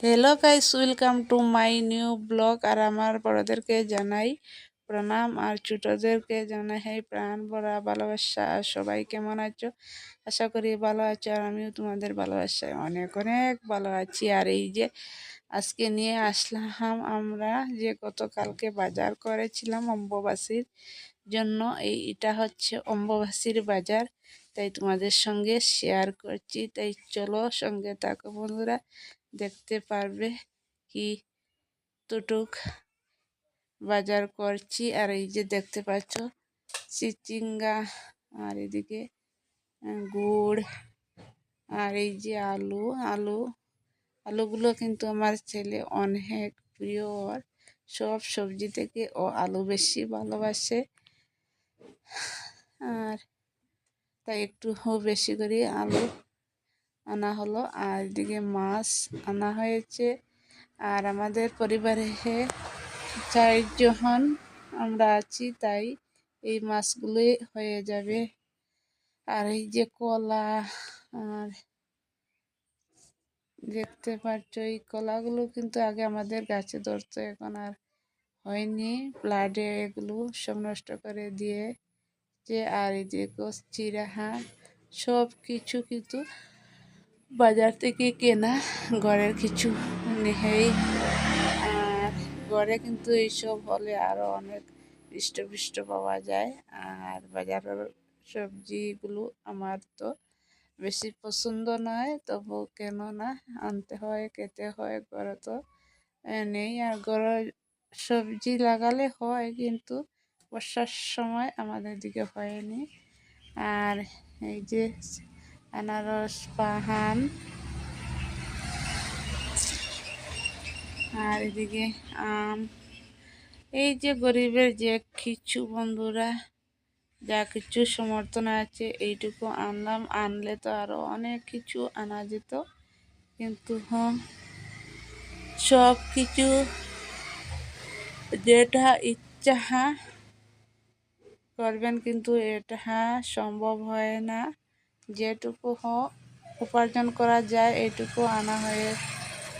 Hello guys welcome to my new blog আর আমার বড়দেরকে জানাই প্রণাম আর ছোটদেরকে জানাই হ্যাঁ প্রাণ ভরা ভালোবাসা আর সবাই কেমন আছো? আশা করি ভালো আছো আর আমিও তোমাদের ভালোবাসায় অনেক অনেক ভালো আছি। আর এই যে আজকে নিয়ে আসলাম আমরা যে গতকালকে বাজার করেছিলাম অম্বুবাসীর জন্য, এই এটা হচ্ছে অম্বুবাসীর বাজার। তাই তোমাদের সঙ্গে শেয়ার করছি। তাই চলো সঙ্গে থাকো বন্ধুরা, দেখতে পারবে কি টুটুক বাজার করছি। আর এই যে দেখতে পাচ্ছ চিচিঙ্গা, আর এদিকে গুড়, আর এই যে আলু আলু, আলুগুলো কিন্তু আমার ছেলে অনেক প্রিয়। ওর সব সবজি থেকে ও আলু বেশি ভালোবাসে। আর তাই একটু বেশি করে, আলু আনা হলো, আর এদিকে মাছ আনা হয়েছে। আর আমাদের পরিবারে চারজন আমরা আছি, তাই এই মাছগুলোই হয়ে যাবে। আর এই যে কলা, আর দেখতে পাচ্ছ এই কলাগুলো কিন্তু আগে আমাদের গাছে ধরতো, এখন আর হয়নি। ব্লাডে এগুলো সব নষ্ট করে দিয়ে যে আর এই যে চিরাহা সব কিছু কিন্তু বাজার থেকে কেনা ঘরের কিছু নেই। আর ঘরে কিন্তু এইসব হলে আরও অনেক পৃষ্ঠ পাওয়া যায়। আর বাজারের সবজিগুলো আমার তো বেশি পছন্দ নয়, তবু কেন না আনতে হয়, খেতে হয়, ঘরে তো নেই। আর ঘরে সবজি লাগালে হয় কিন্তু বর্ষার সময় আমাদের দিকে হয়নি। আর এই যে আনারস পাহান আর এদিকে আম। এই যে গরিবের যে কিছু বন্ধুরা, যা কিছু সমর্থন আছে, এইটুকু আনলাম। আনলে তো আরও অনেক কিছু আনা যেত। কিন্তু হ্যাঁ সব কিছু যেটা ইচ্ছা করবেন কিন্তু এটা সম্ভব হয় না। যেটুকু উপার্জন করা যায় এইটুকু আনা হয়ে,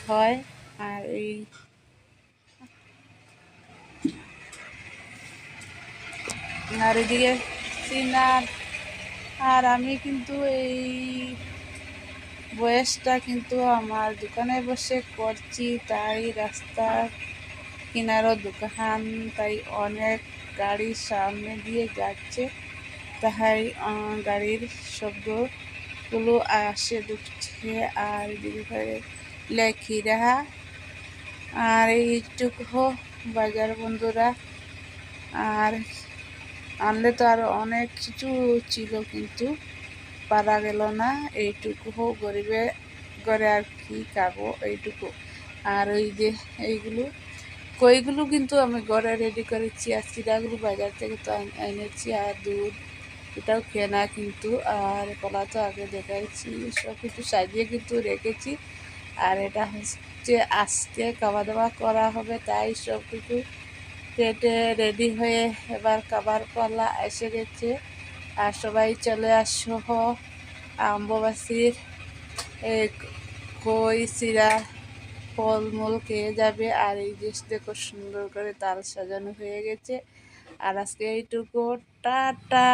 হয়। আর এই আর এদিকে সিনার আর আমি কিন্তু এই বয়সটা কিন্তু আমার দোকানে বসে করছি, তাই রাস্তার কিনারও দোকান তাই অনেক গাড়ির সামনে দিয়ে যাচ্ছে। তাই গাড়ির শব্দগুলো আসে ঢুকছে আর লেখিরা, আর এইটুকু বাজার বন্ধুরা, আর আনলে তো আর অনেক কিছু ছিল, কিন্তু পারা গেল না। এইটুকু গরিবে ঘরে আর কি খাব? এইটুকু। আর ওই যে এইগুলো কইগুলো কিন্তু আমি ঘরে রেডি করেছি। আর চিরাগুলো বাজার থেকে তো এনেছি, আর দুধ এটাও কেনা কিন্তু। আর কলা তো আগে দেখাইছি, সব কিছু সাজিয়ে কিন্তু রেখেছি। আর এটা হচ্ছে আজকে খাওয়া দাওয়া করা হবে, তাই সব কিছু কেটে রেডি হয়ে এবার খাবার পাল্লা এসে গেছে। আর সবাই চলে আসো, আম্ববাসীর কই সিরা ফলমূল খেয়ে যাবে আর এই জিনিস দেখো সুন্দর করে তাল সাজানো হয়ে গেছে। আর আজকে এইটুকু। টাটা!